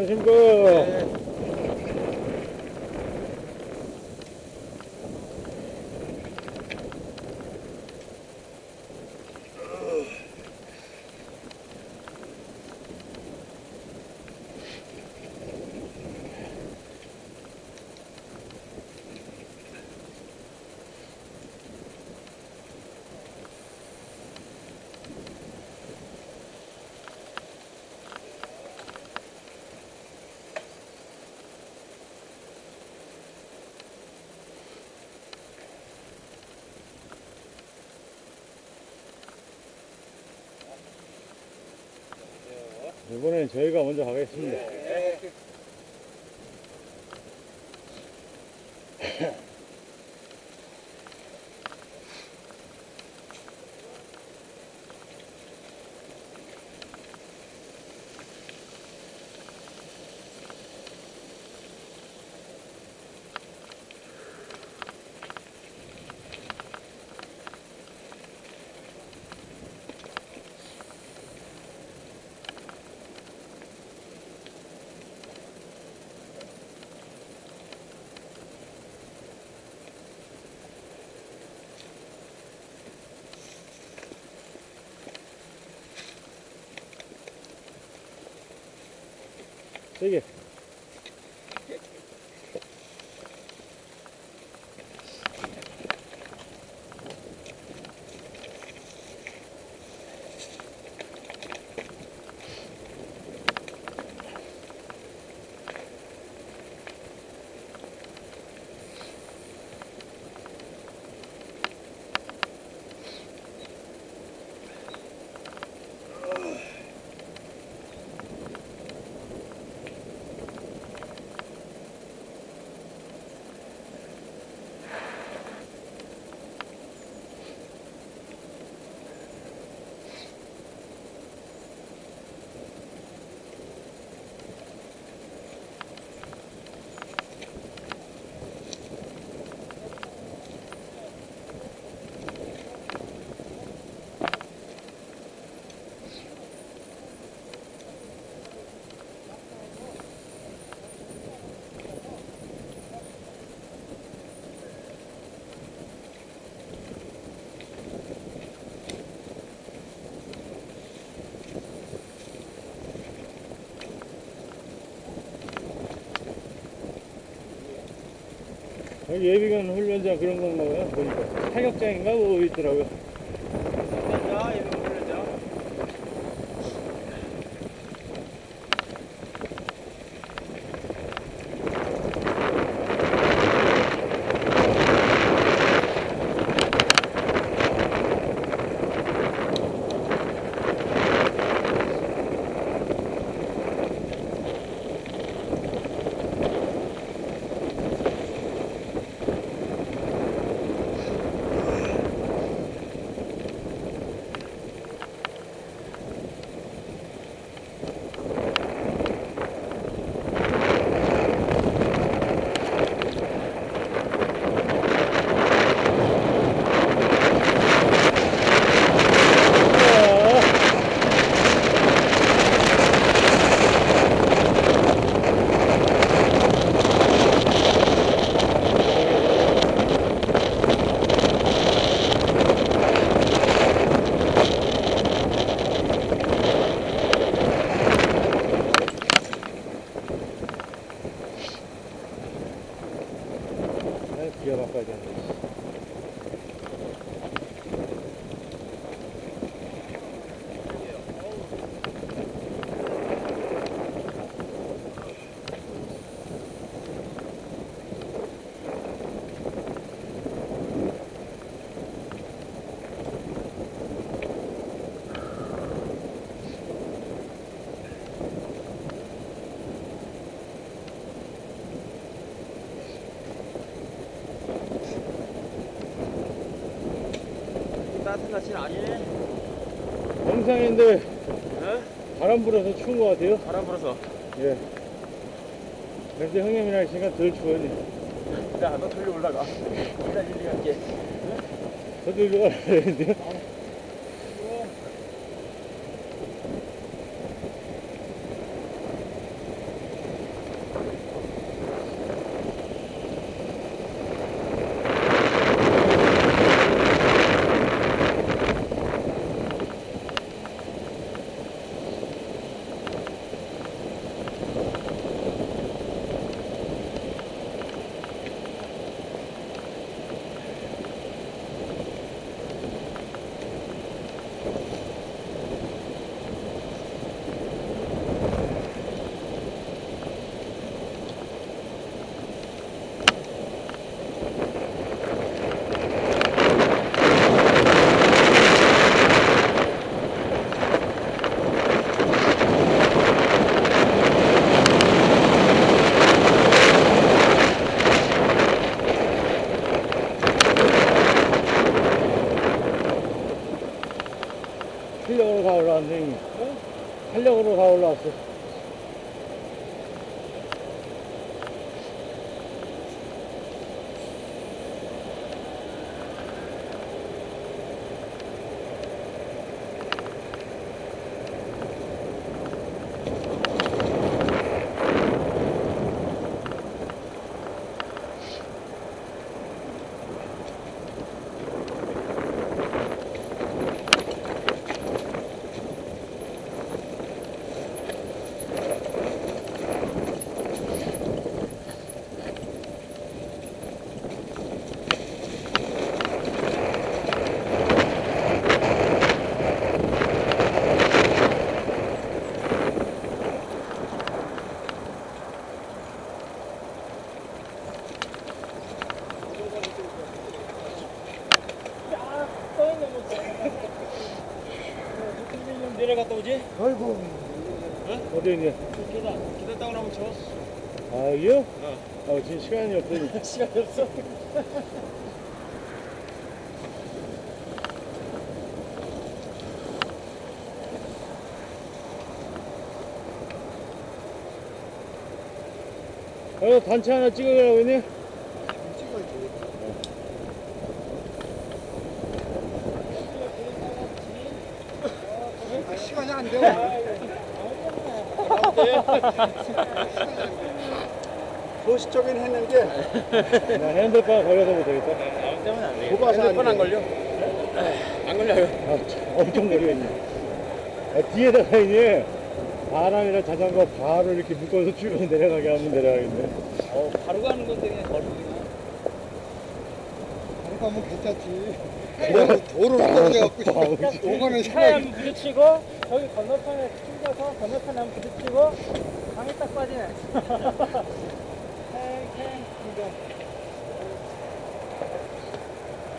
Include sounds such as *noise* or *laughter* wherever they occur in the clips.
안녕하십니까. 이번엔 저희가 먼저 가겠습니다. 세게. 예비군 훈련장 그런 건가 봐요. 보니까. 사격장인가 뭐 있더라고요. 따뜻한 날씨는 아니네. 영상인데 네? 바람 불어서 추운 것 같아요. 바람 불어서. 예. 그래서 형님이랑 있으니까 덜 추워요. 야, 너 돌려 올라가. 일단 일리 갈게. 저도 이거 가야 되는데요. 아이고 어디 있냐? 기다 기다 따고 나면 쳐 아, 이요? 아, 지금 시간이 없으니. *laughs* 시간이 없어 어, 단체 하나 찍어가라고 했니? 시간이 안 돼요 소시적인 했는데 나 핸드폰 걸려서 못하겠다. 아무 때문에 안 돼. 고가서 핸드폰 안안 걸려? 안 걸려요 아, 참, 엄청 걸려있네. 아, 뒤에다가 이제 바람이랑 자전거 바로 이렇게 묶어서 쭉 내려가게 하면 내려가겠네. 어, 바로 가는 건데 그냥 걸리구나 바로 가면 괜찮지 떨어져갖고 아우, 오가는 차에 한번 부딪히고 저기 건너편에 튕겨서 건너편에 한번 부딪히고 방에 딱 빠지네. *laughs*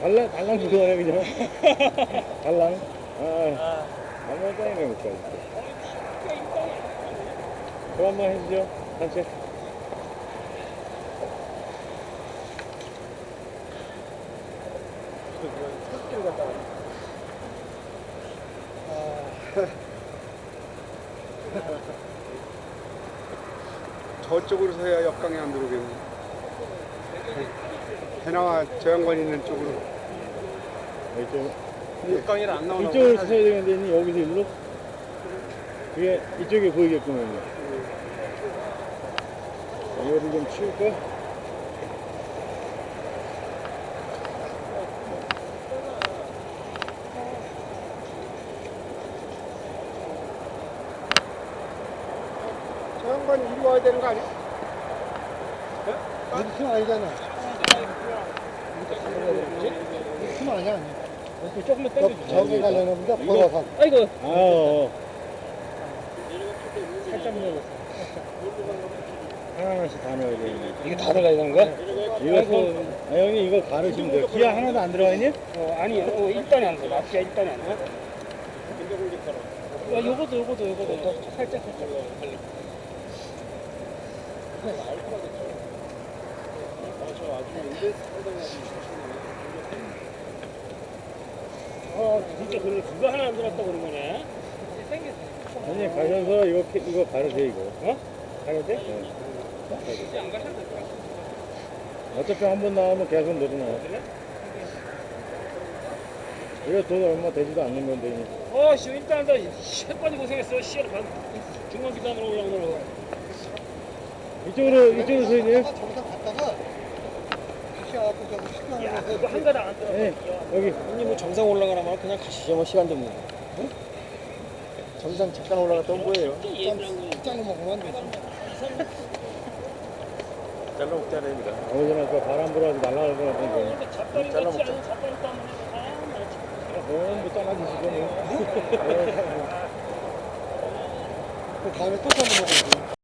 달랑, 달랑 그거네, 그냥. *laughs* 달랑. 아, 달랑 짜이네, 못 가지. 그럼 한번 해주죠, 단체. *laughs* 저쪽으로 서야 역강이 안 들어오겠네. 해나와 저 양반 있는 쪽으로. 이쪽, 역강이 안 나오나 이쪽으로 서야 되는데, 여기서 일로? 그게 이쪽에 보이겠구만요. 이거를 좀 치울까? 저 양반 이리 와야 되는 거 아니야? 이렇게 아니잖아 이렇게 아니야 조금만 당겨주세요. 저기 가려나 보다 보라산 아이고 아, 어. 살짝 눌렀어. 하나하나씩 다 넣어야 되는데. 이게 다 들어가야 되는 거야? 이거, 아, 형님 이거 가르치면 돼요. 기아 하나도 안 들어가 있니? 어, 아니, 어, 일단이 안 돼. 납치야 일단이 안 돼. 야, 요거도 요거도 요거도 더 살짝 살짝. 어, 진짜 그래. 그거 하나 안 들었다고 그런 거네. 형님 가셔서 캐- 이거 가르세요, 이거. 어? 가야 돼? 어차피 한 번 나오면 계속 늘어나요. 이거 돈 얼마 되지도 않는 건데. 어, 씨, 일단 나 시간까지 고생했어. 시야를 반 중간 기단으로 올라오느라고. 이쪽으로, 이쪽으로 서 있네요. 저기서 갔다가 다시 와갖고 저기 식당에 야, 그거 한 가닥 안 들어. 네, 여기. 형님 뭐 정상 올라가라면 그냥 가시죠 뭐 시간도 없는데 응? 정상 잠깐 올라갔다 온 거예요 짠 먹으면 안 되지 잘라 먹자 됩니다 어디나 그 바람 불어서 날아갈 것 같은데. 잡다리 잘라 같지 먹자. 않은 잡다리 따면 아, 나 진짜. 그건 뭐 뭐. 그 다음에 또짠 먹어야지